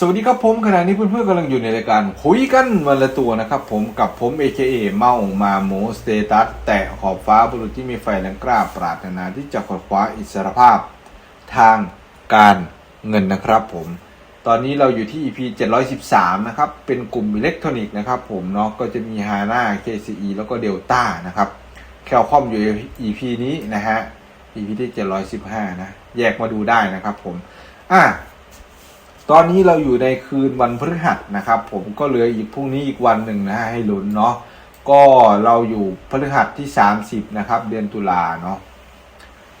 สวัสดีครับผมขณะนี้เพื่อนๆกำลังอยู่ในรายการคุยกันวันละตัวนะครับผมกับผม AKA เมามาโมสเตตัสแตะขอบฟ้าบุรุษที่มีไฟแรงกล้าปรารถนาที่จะขดคว้าอิสรภาพ ทางการเงินนะครับผม ตอนนี้เราอยู่ที่ EP 713 นะครับ เป็นกลุ่มอิเล็กทรอนิกส์นะครับผมเนาะก็จะมี HANA KCE แล้วก็ Delta นะครับแคลคอมอยู่ EP นี้นะฮะ EP ที่715 นะ แยกมาดูได้นะครับผมอะ ตอนนี้เราอยู่ในคืนวันพฤหัสนะครับ ผมก็เหลืออีกพรุ่งนี้อีกวันหนึ่งนะฮะให้ลุ้นเนาะก็เราอยู่พฤหัสที่ 30 นะครับ เดือนตุลาเนาะ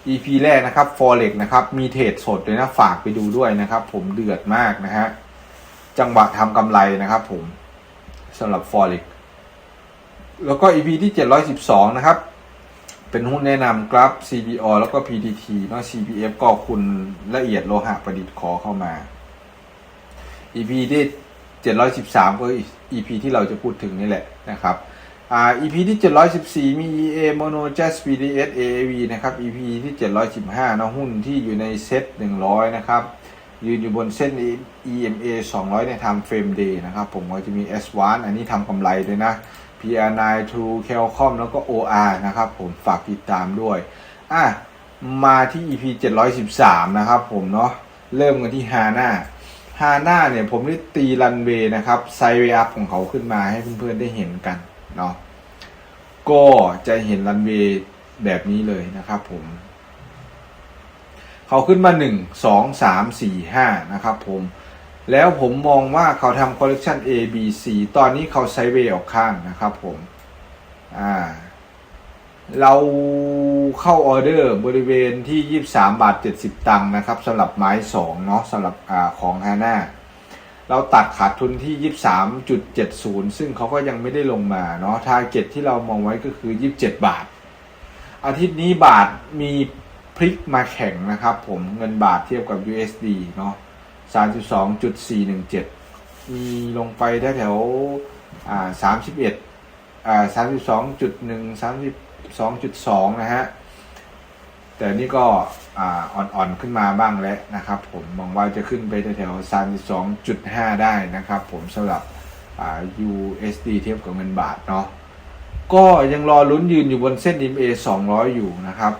EP แรกนะครับ Forex นะครับ มีเทรดสดเลยนะฝากไปดูด้วยนะครับ ผมเดือดมากนะฮะจังหวะทำกำไรนะครับ ผมสำหรับ Forex แล้วก็ EP ที่ 712 นะครับ เป็นหุ้นแนะนำกราฟ CBO แล้วก็ PTT เนาะ CPF ก็คุณละเอียดโลหะประดิษฐ์ขอเข้ามา EP ที่ 713 ก็ EP ที่เราจะพูดถึงนี่แหละนะครับอ่า EP ที่ 714 มี EA Mono Jazz PDS AAV นะครับ EP ที่ 715นะหุ้นที่อยู่ในเซต100 นะครับ ยืนอยู่บนเส้น EMA 200 ใน Time Frame Day นะครับ ผมก็จะมี S1 อันนี้ทำกำไรด้วยนะ PR9 True Kelcom แล้วก็ OR นะครับผมฝากติดตามด้วยอะมาที่ EP 713 นะครับผมเนาะเริ่มกันที่ HANA ฮาน่าเนี่ยผมได้ตีรันเวย์นะครับไซเวย์อัพของเขาขึ้นมาให้เพื่อนๆได้เห็นกันเนาะก็จะเห็นรันเวย์แบบนี้เลยนะครับผม เขาขึ้นมาหนึ่งสองสามสี่ห้านะครับผมแล้วผมมองว่าเขาทำคอลเลกชัน A B C ตอนนี้เขาไซเวย์ออกข้างนะครับผมอ่า เราเข้าออเดอร์บริเวณที่ 23 บาท 70 ตังค์นะครับสำหรับไม้2เนาะสำหรับอของฮาน่าเราตัดขาดทุนที่ 23.70 ซึ่งเขาก็ยังไม่ได้ลงมาเนาะทาร์เก็ตที่เรามองไว้ก็คือ 27 บาท อาทิตย์นี้บาทมีพลิกมาแข่งนะครับผมเงินบาทเทียบกับ USD เนาะ32.417 มีลงไปแถวๆอ่า31อ่า32.1 2.2 นะฮะ แต่นี่ก็อ่ออนๆขึ้นมาบ้างแล้วนะครับผมมองว่าจะขึ้นไปแถวๆ32.5 ได้นะครับผมสำหรับ USD เทียบกับเงินบาทเนาะก็ยังรอลุ้นยืนอยู่บนเส้น EMA 200 อยู่นะครับ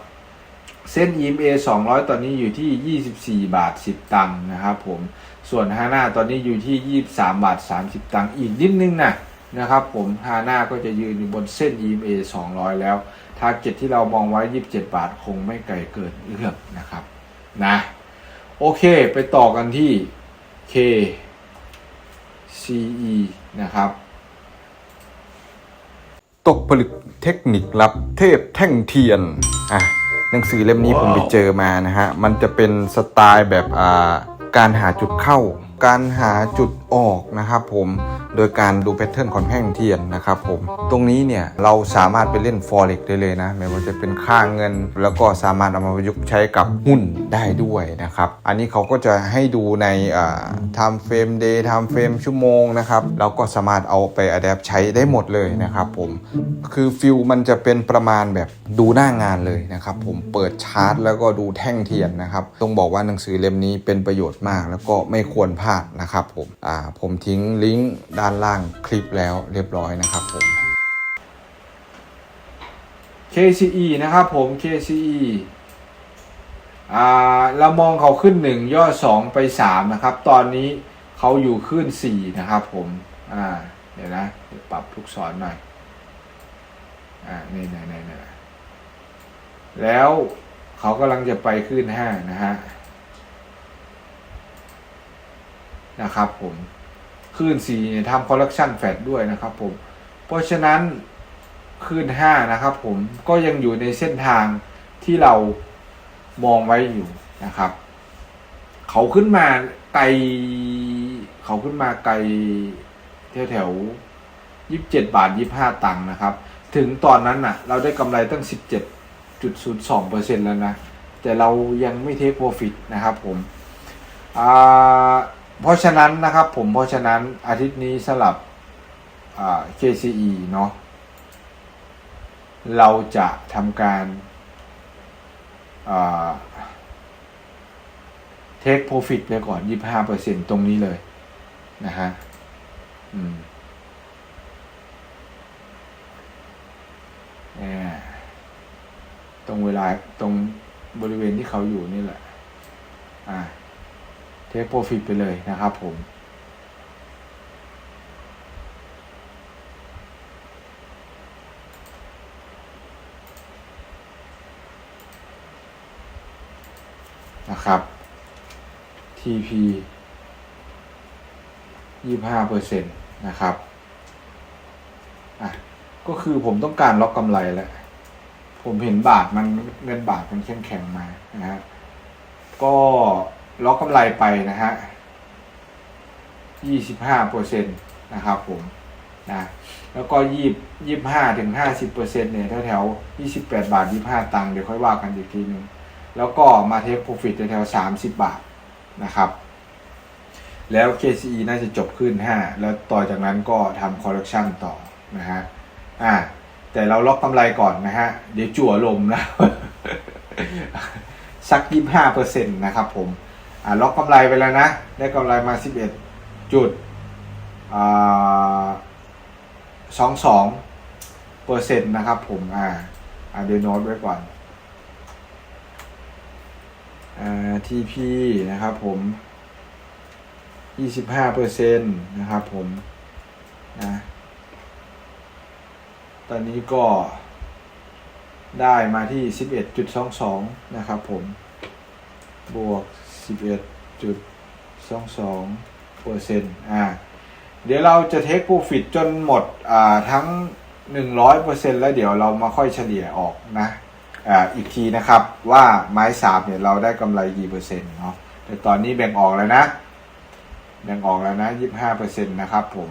เส้น EMA 200 ตอนนี้อยู่ที่ 24 บาท 10 ตังค์นะครับผมส่วนฮาน่าตอนนี้อยู่ที่ 23 บาท 30 ตังค์อีกนิดนึงนะ นะครับผมฮาน่าก็จะยืนอยู่บนเส้น EMA 200 แล้วทาร์เก็ตที่เรามองไว้ 27 บาท คงไม่ไกลเกินเอื้อมนะครับนะโอเคไปต่อกันที่ K CE นะครับ ตกผลึกเทคนิคลับเทพแท่งเทียนอะหนังสือเล่มนี้ผมไปเจอมานะฮะ มันจะเป็นสไตล์แบบอ่าการหาจุดเข้า การหาจุดออกนะครับผมโดยการดูแพทเทิร์นของแท่งเทียนนะครับผมตรงนี้เนี่ยเราสามารถไปเล่น forex ได้เลยนะไม่ว่าจะเป็นค่าเงิน แล้วก็สามารถเอามาประยุกต์ใช้กับหุ้นได้ด้วยนะครับอันนี้เขาก็จะให้ดูในอ่า time frame day time frame ชั่วโมงนะครับเราก็สามารถเอาไป adapt ใช้ได้หมดเลยนะครับผมคือฟิลมันจะเป็นประมาณแบบดูหน้างานเลยนะครับผมเปิดชาร์ตแล้วก็ดูแท่งเทียนนะครับต้องบอกว่าหนังสือเล่มนี้เป็นประโยชน์มาก แล้วก็ไม่ควรพลาดนะครับผมอ่าผมทิ้งลิงก์ด้านล่างคลิปแล้วเรียบร้อยนะครับผม KCE นะครับผม KCE อ่าเรามองเขาขึ้น 1 ย่อ 2 ไป 3 นะครับ ตอนนี้เขาอยู่ขึ้น 4 นะครับผม อ่า เดี๋ยวนะวปรับลูกศรหน่อย อ่านี่นี่นี่นี่แล้วเขากำลังจะไปขึ้น 5 นะฮะ นะครับผมขึ้น4เนี่ยทำคอลเลคชันแฟดด้วยนะครับผม เพราะฉะนั้นขึ้น5นะครับผมก็ยังอยู่ในเส้นทางที่เรามองไว้อยู่นะครับ เขาขึ้นมาไกลเขาขึ้นมาไกลแถวแถวยี่สิบเจ็ดบาทยี่ห้าตังค์นะครับ ถึงตอนนั้นน่ะ เราได้กำไรตั้งสิบเจ็ดจุดศูนย์สองเปอร์เซ็นแล้วนะ แต่เรายังไม่เทคโปรฟิตนะครับผมอ่า เพราะฉะนั้นนะครับผมเพราะฉะนั้นอาทิตย์นี้สลับ KCE เนาะเราจะทำการเทคโปรฟิตไปก่อน 25%ตรงนี้เลยนะฮะอืมเนี่ยตรงเวลาตรงบริเวณที่เขาอยู่นี่แหละ อ่า เทคโปรฟิตไปเลยนะครับผมนะครับ TP ยี่ห้าเปอร์เซ็นต์นะครับ อะ ก็คือผมต้องการล็อกกำไรแล้ว ผมเห็นบาทมันเงินบาทมันเข้มแข็งมา นะฮะ ก็ ล็อกกำไรไปนะฮะยี่สิบห้าเปอร์เซ็นต์นะครับผมนะแล้วก็ยี่ยี่ห้าถึงห้าสิบเปอร์เซ็นต์เนี่ยแถวแถวยี่สิบแปดบาทยี่ห้าตังค์เดี๋ยวค่อยว่ากันอีกทีหนึ่งแล้วก็มาเทคโปรฟิตแถวสามสิบบาทนะครับแล้ว KCE น่าจะจบขึ้น 5 แล้วต่อจากนั้นก็ทำคอร์เรคชันต่อนะฮะอ่าแต่เราล็อกกำไรก่อนนะฮะ เดี๋ยวจั่วลมนะ สัก 25เปอร์เซ็นต์นะครับผม อ่าล็อกกำไรไปแล้วนะ ได้กำไรมา 11 จุดอ่า22เปอร์เซ็นต์นะครับผม อ่าอ่าเดี๋ยวโน้ตไว้ก่อนอ่า TP นะครับผม25เปอร์เซ็นต์นะครับผมนะตอนนี้ก็ได้มาที่ 11.22 นะครับผม บวก 11.22เปอร์เซ็นต์อ่าเดี๋ยวเราจะเทคโปรฟิตจนหมดอ่าทั้ง100%แล้วเดี๋ยวเรามาค่อยเฉลี่ยออกนะอ่าอีกทีนะครับว่าไม้สามเนี่ยเราได้กำไรกี่เปอร์เซ็นต์เนาะแต่ตอนนี้แบ่งออกแล้วนะ แบ่งออกแล้วนะ25%นะครับผม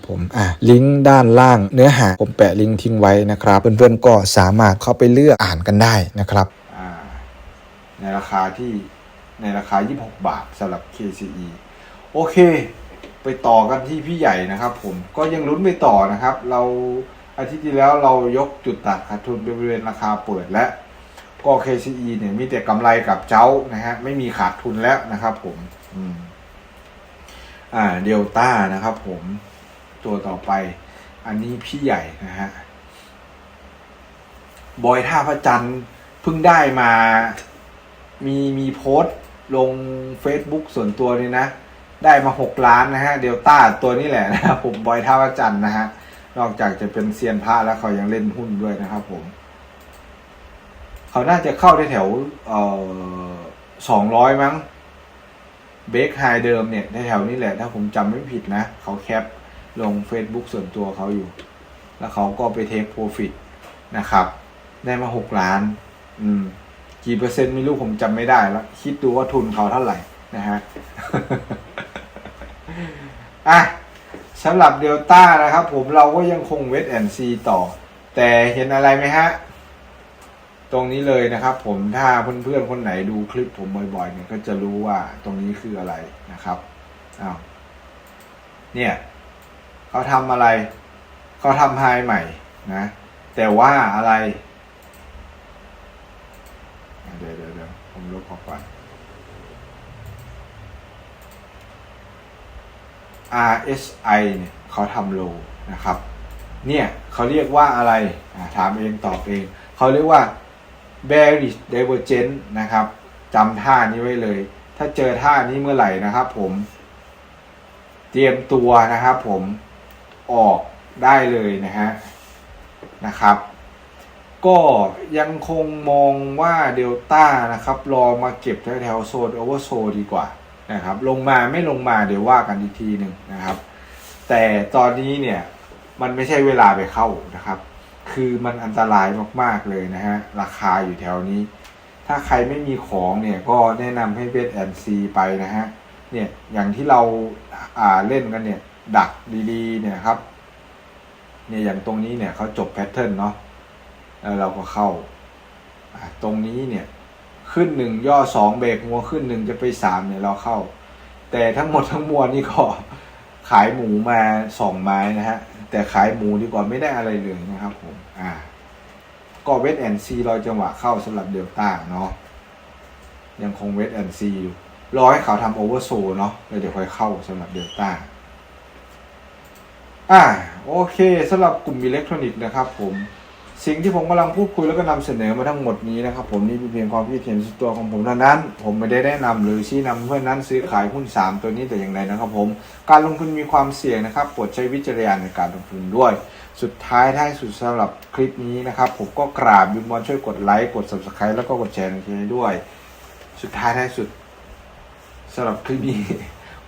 ผมอะลิงก์ด้านล่างเนื้อหาผมแปะลิงก์ทิ้งไว้นะครับ เพื่อนๆก็สามารถเข้าไปเลือกอ่านกันได้นะครับในราคาที่ในราคา 26 บาทสำหรับ KCE โอเค ไปต่อกันที่พี่ใหญ่นะครับผมก็ยังลุ้นไปต่อนะครับ เราอาทิตย์ที่แล้วเรายกจุดตัดขาดทุนไปบริเวณราคาเปิดและก็ KCE เนี่ยมีแต่กำไรกับเจ้านะฮะไม่มีขาดทุนแล้วนะครับผม อืม อ่าเดลต้านะครับผม ตัวต่อไป อันนี้พี่ใหญ่นะฮะบอยท่าพระจันทร์เพิ่งได้มา มีมีโพสต์ลง Facebook ส่วนตัวเลยนะ ได้มาหกล้านนะฮะ เดลต้าตัวนี้แหละนะครับผมบอยท่าพระจันทร์นะฮะ นอกจากจะเป็นเซียนพระแล้วเขายังเล่นหุ้นด้วยนะครับผม เขาน่าจะเข้าได้แถวเอ่อสองร้อยมั้งเบรกไฮเดิมเนี่ยแถวนี้แหละ ถ้าผมจำไม่ผิดนะ เขาแคป ลง Facebook ส่วนตัวเขาอยู่ แล้วเขาก็ไปเทคโปรฟิตนะครับ ได้มาหกล้าน อืม กี่เปอร์เซ็นต์ไม่รู้ผมจำไม่ได้แล้ว คิดดูว่าทุนเขาเท่าไหร่นะฮะ อะสำหรับเดลต้านะครับ ผมเราก็ยังคงเวทแอนซีต่อ แต่เห็นอะไรไหมฮะ ตรงนี้เลยนะครับ ผมถ้าเพื่อนๆคนไหนดูคลิปผมบ่อยๆเนี่ยก็จะรู้ว่าตรงนี้คืออะไรนะครับอ้าวเนี่ย เขาทำอะไร เขาทำไฮใหม่นะ แต่ว่าอะไรเดี๋ยวเดี๋ยวเดี๋ยวผมลบออกก่อน RSI เนี่ยเขาทำโลนะครับ เนี่ยเขาเรียกว่าอะไระถามเองตอบเอง เขาเรียกว่า bearish divergence นะครับจำท่านี้ไว้เลย ถ้าเจอท่านี้เมื่อไหร่นะครับผม เตรียมตัวนะครับผม ออกได้เลยนะฮะนะครับ ก็ยังคงมองว่าเดลต้านะครับ รอมาเก็บแถวๆโซนโอเวอร์โซดีกว่านะครับ ลงมาไม่ลงมาเดี๋ยวว่ากันอีกทีหนึ่งนะครับ แต่ตอนนี้เนี่ยมันไม่ใช่เวลาไปเข้านะครับ คือมันอันตรายมากๆเลยนะฮะ ราคาอยู่แถวนี้ ถ้าใครไม่มีของเนี่ยก็แนะนำให้เวทแอนซีไปนะฮะ เนี่ยอย่างที่เราอ่าเล่นกันเนี่ย ดักดีๆ เนี่ยครับ เนี่ยอย่างตรงนี้เนี่ยเขาจบแพทเทิร์นเนาะแล้วเราก็เข้า ตรงนี้เนี่ย ขึ้นหนึ่งย่อสองเบรกงัวขึ้นหนึ่งจะไปสามเนี่ยเราเข้า แต่ทั้งหมดทั้งมวลนี่ก็ขายหมูมาสองไม้นะฮะ แต่ขายหมูดีกว่าไม่ได้อะไรเลยนะครับผม อ่า ก็เวทแอนซีรอจังหวะเข้าสำหรับเดลต้าเนาะยังคงเวทแอนซีอยู่รอให้เขาทำโอเวอร์โซเนาะแล้วเดี๋ยวค่อยเข้าสำหรับเดลต้า อ่าโอเคสำหรับกลุ่มอิเล็กทรอนิกส์นะครับผมสิ่งที่ผมกำลังพูดคุยแล้วก็นำเสนอมาทั้งหมดนี้นะครับผมนี่เป็นเพียงความคิดเห็นส่วนตัวของผมเท่านั้น ผมไม่ได้แนะนำหรือชี้นำเพื่อนนั้นซื้อขายหุ้น 3 ตัวนี้แต่อย่างใดนะครับผมการลงทุนมีความเสี่ยงนะครับโปรดใช้วิจารณญาณในการลงทุนด้วย สุดท้ายท้ายสุดสำหรับคลิปนี้นะครับผมก็กราบวิงวอนช่วยกดไลค์กด subscribe แล้วก็กดแชร์ในคลิปนี้ด้วย สุดท้ายท้ายสุดสำหรับคลิปนี้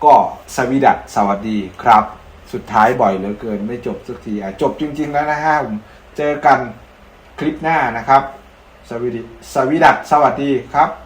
ก็สวีดัสสวัสดีครับ สุดท้ายบ่อยเหลือเกิน ไม่จบสักทีอะจบจริง ๆ แล้วนะฮะผมเจอกันคลิปหน้านะครับ สวีดิสวีดัสสวัสดีครับ